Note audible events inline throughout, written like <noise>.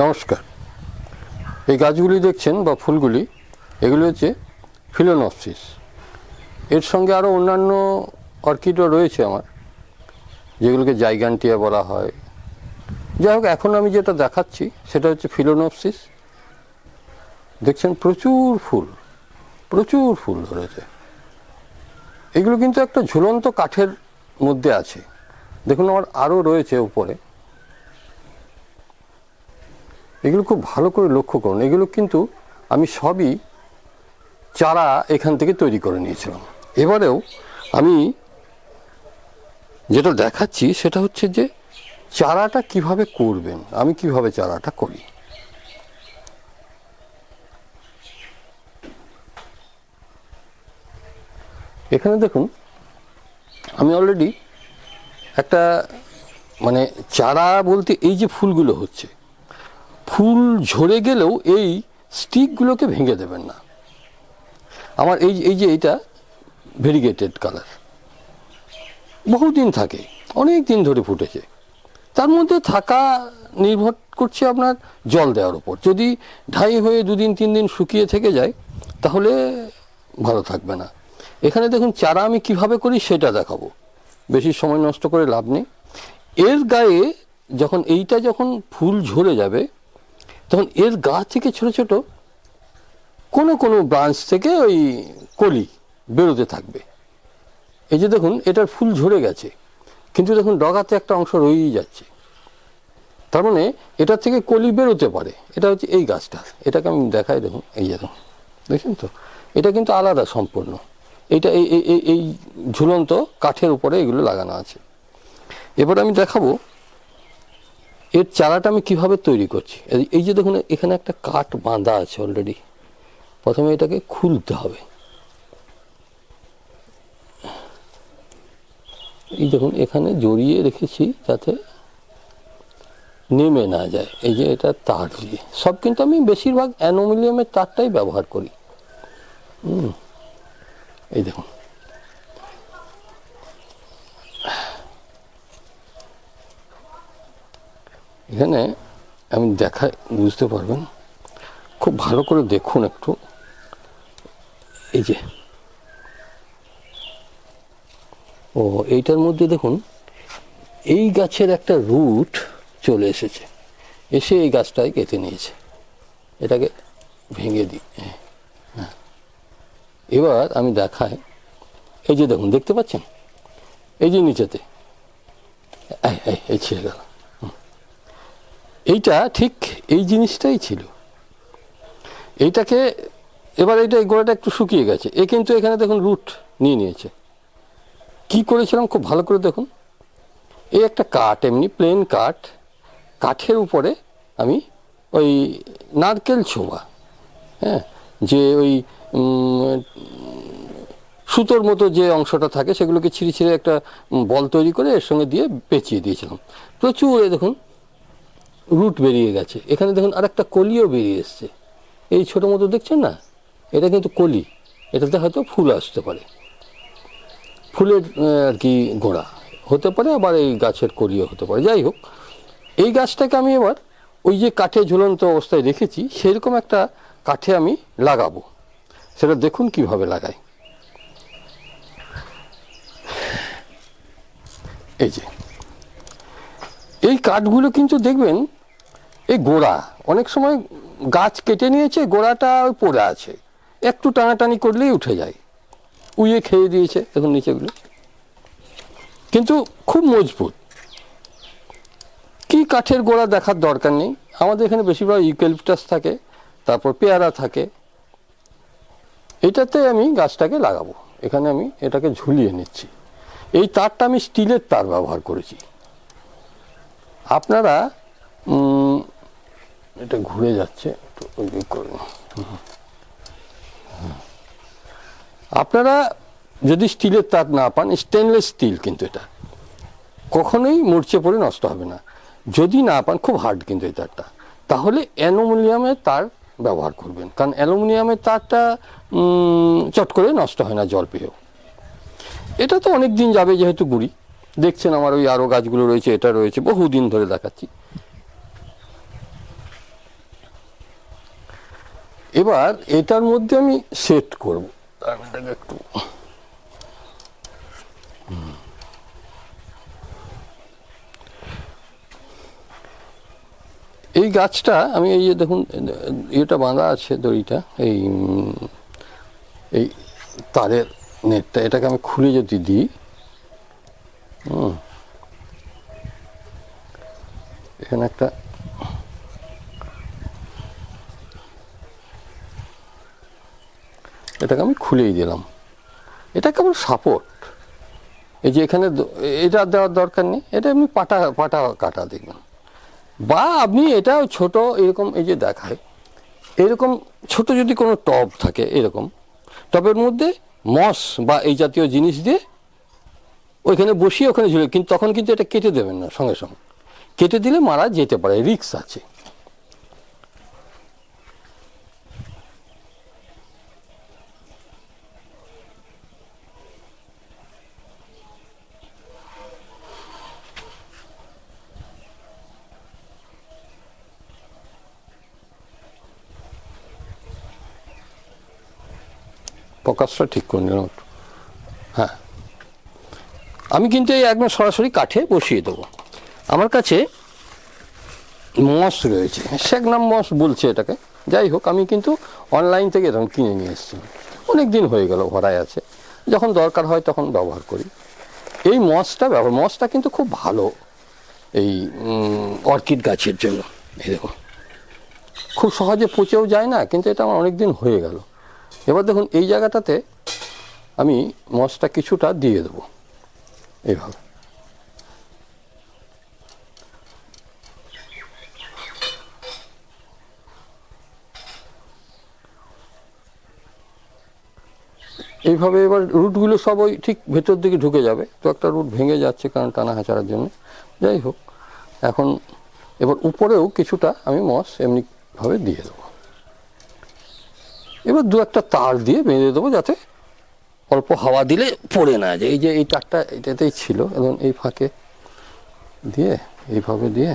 নমস্কার। এই গাছগুলি দেখছেন বা ফুলগুলি, এগুলি হচ্ছে ফিলোনপসিস। এর সঙ্গে আরও অন্যান্য অর্কিডও রয়েছে আমার, যেগুলোকে জাইগান্টিয়া বলা হয়। যাই হোক, এখন আমি যেটা দেখাচ্ছি সেটা হচ্ছে ফিলোনপসিস। দেখছেন, প্রচুর ফুল প্রচুর ফুল ধরেছে। এগুলো কিন্তু একটা ঝুলন্ত কাঠের মধ্যে আছে। দেখুন, আমার আরও রয়েছে উপরে। এগুলো খুব ভালো করে লক্ষ্য করুন। এগুলো কিন্তু আমি সবই চারা এখান থেকে তৈরি করে নিয়েছিলাম। এবারেও আমি যেটা দেখাচ্ছি সেটা হচ্ছে যে চারাটা কীভাবে করবেন? আমি কীভাবে চারাটা করি? এখানে দেখুন, আমি অলরেডি একটা মানে চারা বলতে এই যে ফুলগুলো হচ্ছে ফুল ঝরে গেলেও এই স্টিকগুলোকে ভেঙে দেবেন না। আমার এই এই যে এইটা ভেরিগেটেড কালার বহুদিন থাকে, অনেক দিন ধরে ফুটেছে। তার মধ্যে থাকা নির্ভর করছে আপনার জল দেওয়ার উপর। যদি ঢাই হয়ে দুদিন তিন দিন শুকিয়ে থেকে যায়, তাহলে ভালো থাকবে না। এখানে দেখুন, চারা আমি কীভাবে করি সেটা দেখাবো। বেশি সময় নষ্ট করে লাভ নেই। এর গায়ে যখন, এইটা যখন ফুল ঝরে যাবে তখন এর গা থেকে ছোট ছোট কোনো কোনো ব্রাঞ্চ থেকে ওই কলি বেরোতে থাকবে। এই যে দেখুন, এটার ফুল ঝরে গেছে, কিন্তু দেখুন ডগাতে একটা অংশ রয়েই যাচ্ছে। তার মানে এটার থেকে কলি বেরোতে পারে। এটা হচ্ছে এই গাছটা। এটাকে আমি দেখাই, দেখুন, এই যে দেখুন। দেখছেন তো? এটা কিন্তু আলাদা সম্পূর্ণ। এটা এই, এই- ঝুলন্ত কাঠের উপরে এগুলো লাগানো আছে। এবার আমি দেখাবো এর চারাটা আমি কীভাবে তৈরি করছি? এই- যে দেখুন, এখানে একটা কাঠ বাঁধা আছে অলরেডি প্রথমে এটাকে খুলতে হবে। এই দেখুন, এখানে জড়িয়ে রেখেছি যাতে নেমে না যায়। এই যে এটা তার দিয়ে। সব কিন্তু আমি বেশিরভাগ অ্যানোমিলিয়ামের তারটাই ব্যবহার করি। এই দেখুন। এখানে আমি দেখা বুঝতে পারবেন? খুব ভালো করে দেখুন একটু। এই যে। ও এইটার মধ্যে দেখুন এই গাছের একটা রুট চলে এসেছে। এসে এই গাছটাই কেটে নিয়েছে। এটাকে ভেঙে দিই হ্যাঁ। এবার আমি দেখাই। এই যে দেখুন দেখতে পাচ্ছেন? এই যে নিচেতে। এই, ছিঁড়ে গেল। এইটা ঠিক এই জিনিসটাই ছিল। এইটাকে, এবার এইটা এই গোড়াটা একটু শুকিয়ে গেছে। এ কিন্তু এখানে দেখুন রুট নিয়ে নিয়েছে। কি করেছিলাম খুব ভালো করে দেখুন। এই একটা কাঠ, এমনি প্লেন কাঠ। কাঠের উপরে আমি ওই নারকেল ছোবা হ্যাঁ? যে ওই সুতোর মতো যে অংশটা থাকে সেগুলোকে ছিঁড়ে ছিঁড়ে একটা বল তৈরি করে এর সঙ্গে দিয়ে পেঁচিয়ে দিয়েছিলাম। প্রচুর দেখুন রুট বেরিয়ে গেছে। এখানে দেখুন আরেকটা কলিও বেরিয়ে এসছে। এই ছোটো মতো দেখছেন না? এটা কিন্তু কলি। এটাতে হয়তো ফুল আসতে পারে। ফুলের আর কি গোড়া হতে পারে, আবার এই গাছের কলিও হতে পারে। যাই হোক, এই গাছটাকে আমি এবার ওই যে কাঠে ঝুলন্ত অবস্থায় রেখেছি, সেরকম একটা কাঠে আমি লাগাবো। সেটা দেখুন কীভাবে লাগাই। এই যে। এই কাঠগুলো কিন্তু দেখবেন এই গোড়া, অনেক সময় গাছ কেটে নিয়েছে, গোড়াটা পড়ে আছে। একটু টানাটানি করলেই উঠে যায়। উইয়ে খেয়ে দিয়েছে, দেখুন নিচেগুলো। কিন্তু খুব মজবুত। কি কাঠের গোড়া দেখার দরকার নেই? আমাদের এখানে বেশিরভাগ ইউক্যালিপটাস থাকে, তারপর পেয়ারা থাকে। এটাতে আমি গাছটাকে লাগাবো। এখানে আমি এটাকে ঝুলিয়ে নিচ্ছি। এই তারটা আমি স্টিলের তার ব্যবহার করেছি। আপনারা এটা ঘুরে যাচ্ছে, একটু ওই দিক করে নিই। হুম। হুম। আপনারা যদি স্টিলের তার না পান স্টেনলেস স্টিল কিন্তু এটা কখনোই মরচে পড়ে নষ্ট হবে না যদি না পান, খুব হার্ড কিন্তু এই তারটা তাহলে অ্যালুমিনিয়ামের তার ব্যবহার করবেন কারণ অ্যালুমিনিয়ামের তারটা চট করে নষ্ট হয় না জল পেয়েও এটা তো অনেক দিন যাবে যেহেতু গুড়ি দেখছেন আমার ওই আরও গাছগুলো রয়েছে, এটা রয়েছে, বহুদিন ধরে দেখাচ্ছি এবার এটার মধ্যে আমি সেট করব। একটু। এই গাছটা, আমি এই যে দেখুন এটা বাঁধা আছে দড়িটা, এই এই তারের নেটটা, এটাকে আমি খুলে যদি দিই এখানে একটা এটাকে আমি খুলেই দিলাম। এটা কেবল সাপোর্ট এই যে এখানে এটা দেওয়ার দরকার নেই, এটা এমনি পাটা পাটা কাটা দেখবেন। বা আপনি এটা ছোট এরকম, এই যে দেখায়, এরকম ছোট যদি কোনো টব থাকে এরকম, টবের মধ্যে মস বা এই জাতীয় জিনিস দিয়ে ওইখানে বসিয়ে ওখানে ঝুলে কিন্তু তখন কিন্তু এটা কেটে দেবেন না সঙ্গে সঙ্গে। কেটে দিলে মারা যেতে পারে রিক্স আছে। ফোকাসটা ঠিক করে নিলাম হ্যাঁ। আমি কিন্তু এই একদম সরাসরি কাঠে বসিয়ে দেবো। আমার কাছে মস রয়েছে। শেকনাম মস বলছে এটাকে। যাই হোক, আমি কিন্তু অনলাইন থেকে এরকম কিনে নিয়ে এসেছি। অনেক দিন হয়ে গেল ভরায় আছে। যখন দরকার হয় তখন ব্যবহার করি। এই মসটা ব্যবহার মসটা কিন্তু খুব ভালো এই অর্কিড গাছের জন্য। এই দেখুন। খুব সহজে পচেও যায় না, কিন্তু এটা আমার অনেক দিন হয়ে গেল। এবার দেখুন, এই জায়গাটাতে আমি মসটা কিছুটা দিয়ে দেবো। এইভাবে। এইভাবে এবার রুটগুলো সব ওই ঠিক ভেতর দিকে ঢুকে যাবে। তো একটা রুট ভেঙে যাচ্ছে কারণ টানা হাঁচাড়ার জন্য। যাই হোক, এখন এবার উপরেও কিছুটা আমি মস এমনিভাবে দিয়ে দেবো। এবার দু একটা তার দিয়ে বেঁধে দেবো যাতে অল্প হাওয়া দিলে পড়ে না যায়। এই যে এই তারটা এটাতেই ছিল এবং এই ফাঁকে দিয়ে, এইভাবে দিয়ে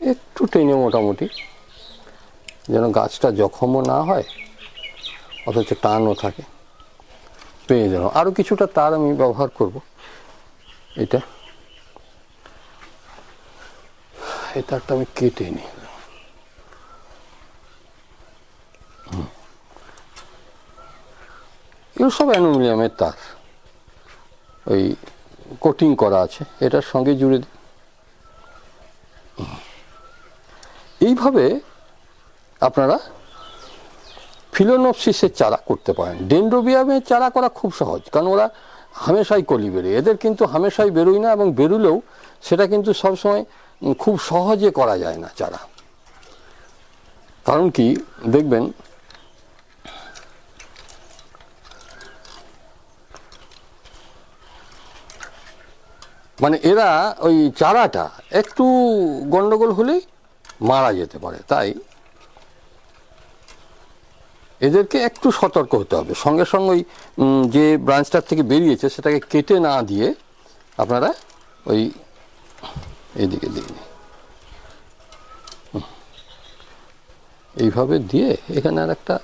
একটু টেনে মোটামুটি, যেন গাছটা জখমও না হয়, অথচ টানও থাকে। পেয়ে দিলাম আরও কিছুটা তার আমি ব্যবহার করব। এটা। এই তারটা আমি কেটে নিই। এগুলো সব অ্যালুমিনিয়ামের তার। ওই কোটিং করা আছে। এটার সঙ্গে জুড়ে দিই। এইভাবে আপনারা ফিলোনপসিসের চারা করতে পারেন। ডেন্ড্রোবিয়ামের চারা করা খুব সহজ, কারণ ওরা হামেশাই কলি বেরোয়। এদের কিন্তু হামেশাই বেরোয় না এবং বেরোলেও সেটা কিন্তু সবসময় খুব সহজে করা যায় না চারা। কারণ কি? দেখবেন মানে এরা ওই চারাটা একটু গন্ডগোল হলেই মারা যেতে পারে। তাই এদেরকে একটু সতর্ক হতে হবে। সঙ্গে সঙ্গে ওই যে ব্রাঞ্চটার থেকে বেরিয়েছে, সেটাকে কেটে না দিয়ে আপনারা ওই এইদিকে দিয়ে দিন। এইভাবে দিয়ে এখানে আর একটা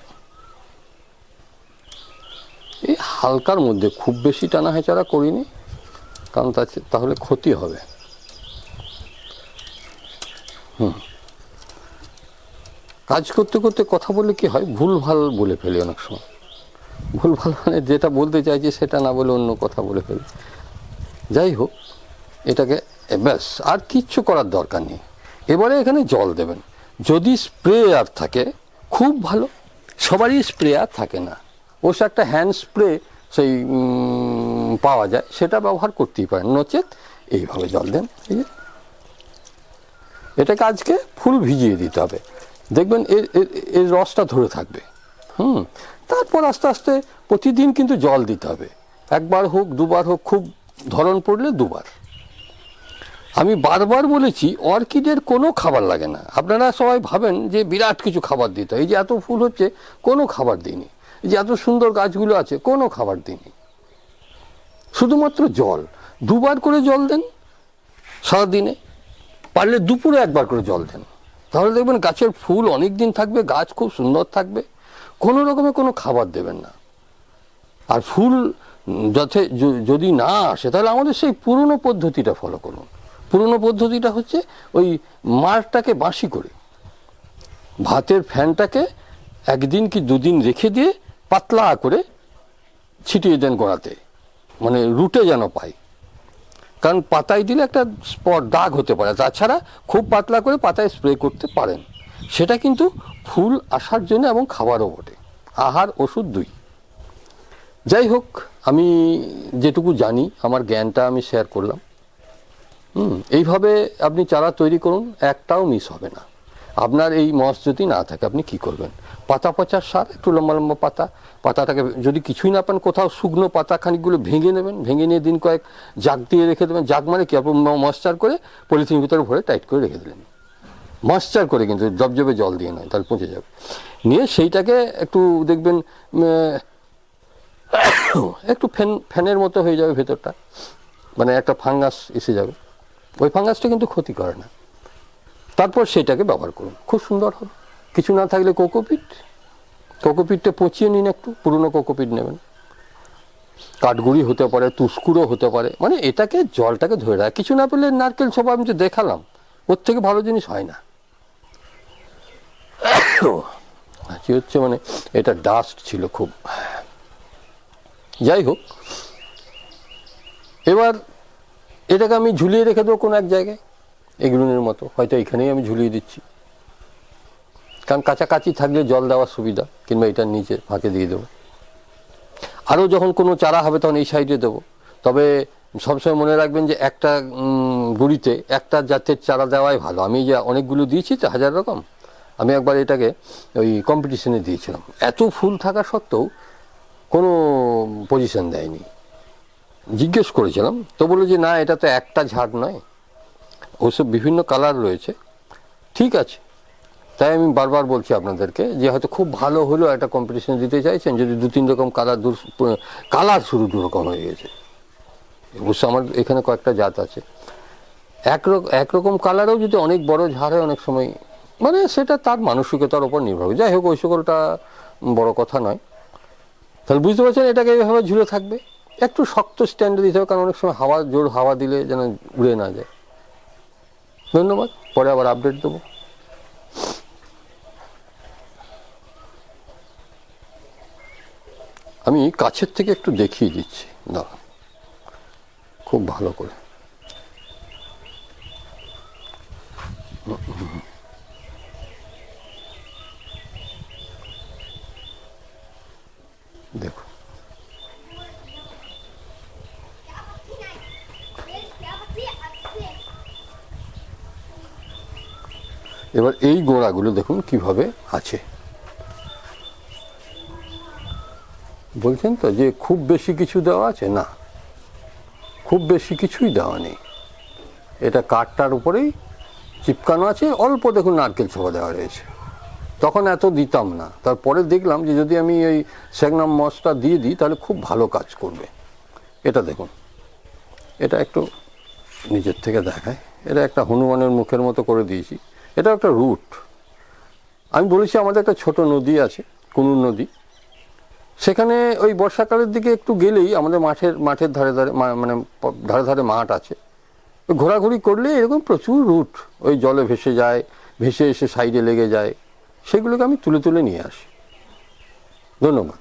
এই হালকার মধ্যে, খুব বেশি টানা হেঁচাড়া করিনি, কারণ তাহলে ক্ষতি হবে। কাজ করতে করতে কথা বলে কি হয়? ভুল ভালো বলে ফেলি অনেক সময়। ভুল ভালো মানে যেটা বলতে চাইছি সেটা না বলে অন্য কথা বলে ফেলি। যাই হোক, এটাকে, ব্যাস, আর কিচ্ছু করার দরকার নেই। এবারে এখানে জল দেবেন। যদি স্প্রেয়ার থাকে, খুব ভালো। সবারই স্প্রেয়ার থাকে না। অবশ্য একটা হ্যান্ড স্প্রে সেই পাওয়া যায়, সেটা ব্যবহার করতেই পারেন। নচেত এইভাবে জল দেন। এই যে। এটাকে আজকে ফুল ভিজিয়ে দিতে হবে। দেখবেন এর এর- রসটা ধরে থাকবে। হুম, তারপর আস্তে আস্তে প্রতিদিন কিন্তু জল দিতে হবে। একবার হোক, দুবার হোক, খুব ধরন পড়লে দুবার। আমি বারবার বলেছি, অর্কিডের কোনো খাবার লাগে না। আপনারা সবাই ভাবেন যে বিরাট কিছু খাবার দিতে হয়। এই যে এত ফুল হচ্ছে, কোনো খাবার দিইনি। এই যে এত সুন্দর গাছগুলো আছে, কোনো খাবার দিইনি। শুধুমাত্র জল। দুবার করে জল দেন সারাদিনে। পারলে দুপুরে একবার করে জল দেন। তাহলে দেখবেন গাছের ফুল অনেক দিন থাকবে, গাছ খুব সুন্দর থাকবে। কোনো রকমের কোনো খাবার দেবেন না। আর ফুল যথে যদি না আসে, তাহলে আমাদের সেই পুরনো পদ্ধতিটা ফলো করুন। পুরনো পদ্ধতিটা হচ্ছে ওই মারটাকে বাঁশি করে। ভাতের ফ্যানটাকে একদিন কি দুদিন রেখে দিয়ে পাতলা করে ছিটিয়ে দেন গোড়াতে। মানে রুটে যেন পায়। কারণ পাতায় দিলে একটা স্পট দাগ হতে পারে, তাছাড়া খুব পাতলা করে পাতায় স্প্রে করতে পারেন। সেটা কিন্তু ফুল আসার জন্য এবং খাবারও বটে। আহার ওষুধ দুই। যাই হোক, আমি যেটুকু জানি, আমার জ্ঞানটা আমি শেয়ার করলাম। হুম, এইভাবে আপনি চারা তৈরি করুন, একটাও মিস হবে না। আপনার এই মস যদি না থাকে, আপনি কি করবেন? পাতা পচার সার, একটু লম্বা লম্বা পাতা। পাতাটাকে যদি কিছুই না পান, কোথাও শুকনো পাতা খানিকগুলো ভেঙে নেবেন, ভেঙে নিয়ে দিন কয়েক জাগ দিয়ে রেখে দেবেন। জাগ মানে কি? আপনি মশ্চার করে পলিথিন ভিতরে ভরে টাইট করে রেখে দিলেন। মশ্চার করে কিন্তু জবজবে জল দিয়ে নয়, তাহলে পচে যাবে। নিয়ে সেইটাকে একটু দেখবেন <coughs> একটু ফ্যান, ফ্যানের মতো হয়ে যাবে ভেতরটা। মানে একটা ফাঙ্গাস এসে যাবে। ওই ফাঙ্গাসটা কিন্তু ক্ষতি করে না। তারপর সেটাকে ব্যবহার করুন। খুব সুন্দর হবে। কিছু না থাকলে কোকোপিট। কোকোপিটটা পচিয়ে নিন একটু, পুরনো কোকোপিট নেবেন। কাঠগুড়ি হতে পারে তুস্কুরও হতে পারে মানে এটাকে, জলটাকে ধরে রাখে। কিছু না পেলে নারকেল ছোপা আমি যে দেখালাম, ওর থেকে ভালো জিনিস হয় না। কি হচ্ছে মানে এটা ডাস্ট ছিল খুব। যাই হোক, এবার এটাকে আমি ঝুলিয়ে রেখে দেবো কোনো এক জায়গায়। এগুলোর মতো। হয়তো এখানেই আমি ঝুলিয়ে দিচ্ছি। কারণ কাছাকাছি থাকলে জল দেওয়ার সুবিধা, কিংবা এটার নিচে ফাঁকে দিয়ে দেবো। আরও যখন কোনো চারা হবে তখন এই সাইডে দেবো। তবে সবসময় মনে রাখবেন যে একটা গুঁড়িতে একটা জাতের চারা দেওয়াই ভালো। আমি যে অনেকগুলো দিয়েছি তো হাজার রকম। আমি একবার এটাকে ওই কম্পিটিশনে দিয়েছিলাম। এত ফুল থাকা সত্ত্বেও কোনো পজিশন দেয়নি। জিজ্ঞেস করেছিলাম, তো বলল যে না, এটা তো একটা ঝাড় নয়। ওসব বিভিন্ন কালার রয়েছে। ঠিক আছে। তাই আমি বারবার বলছি আপনাদেরকে যে হয়তো খুব ভালো হলেও একটা কম্পিটিশন দিতে চাইছেন, যদি দু, তিন রকম কালার দু কালার শুরু দু রকম হয়ে গেছে। অবশ্য আমার এখানে কয়েকটা জাত আছে। একরকম একরকম কালারেও যদি অনেক বড় ঝাড় হয় অনেক সময় মানে সেটা তার মানসিকতার উপর নির্ভর করে। যাই হোক, ওই সকলটা বড় কথা নয়। তাহলে বুঝতে পারছেন, এটাকে এইভাবে ঝুলে থাকবে। একটু শক্ত স্ট্যান্ডে দিতে হবে, কারণ অনেক সময় হাওয়া, জোর হাওয়া দিলে যেন উড়ে না যায়। ধন্যবাদ। পরে আবার আপডেট দেবো। আমি কাছের থেকে একটু দেখিয়ে দিচ্ছি। দাঁড়া খুব ভালো করে দেখুন এবার এই গোড়াগুলো দেখুন কীভাবে আছে। বলছেন তো যে খুব বেশি কিছু দেওয়া আছে? না। খুব বেশি কিছুই দেওয়া নেই। এটা কাঠটার উপরেই চিপকানো আছে, অল্প দেখুন নারকেল ছোপা দেওয়া রয়েছে। তখন এত দিতাম না। তারপরে দেখলাম যে যদি আমি এই স্যাগনাম মসটা দিয়ে দিই, তাহলে খুব ভালো কাজ করবে। এটা দেখুন। এটা একটু নিজের থেকে দেখায়। এটা একটা হনুমানের মুখের মতো করে দিয়েছি। এটা একটা রুট আমি বলেছি আমাদের একটা ছোট নদী আছে, কুনুর নদী। সেখানে ওই বর্ষাকালের দিকে একটু গেলেই আমাদের মাঠের মাঠের ধারে ধারে মানে ধারে ধারে মাঠ আছে। ঘোরাঘুরি করলে এরকম প্রচুর রুট ওই জলে ভেসে যায়, ভেসে এসে সাইডে লেগে যায়। সেগুলোকে আমি তুলে তুলে নিয়ে আসি। ধন্যবাদ।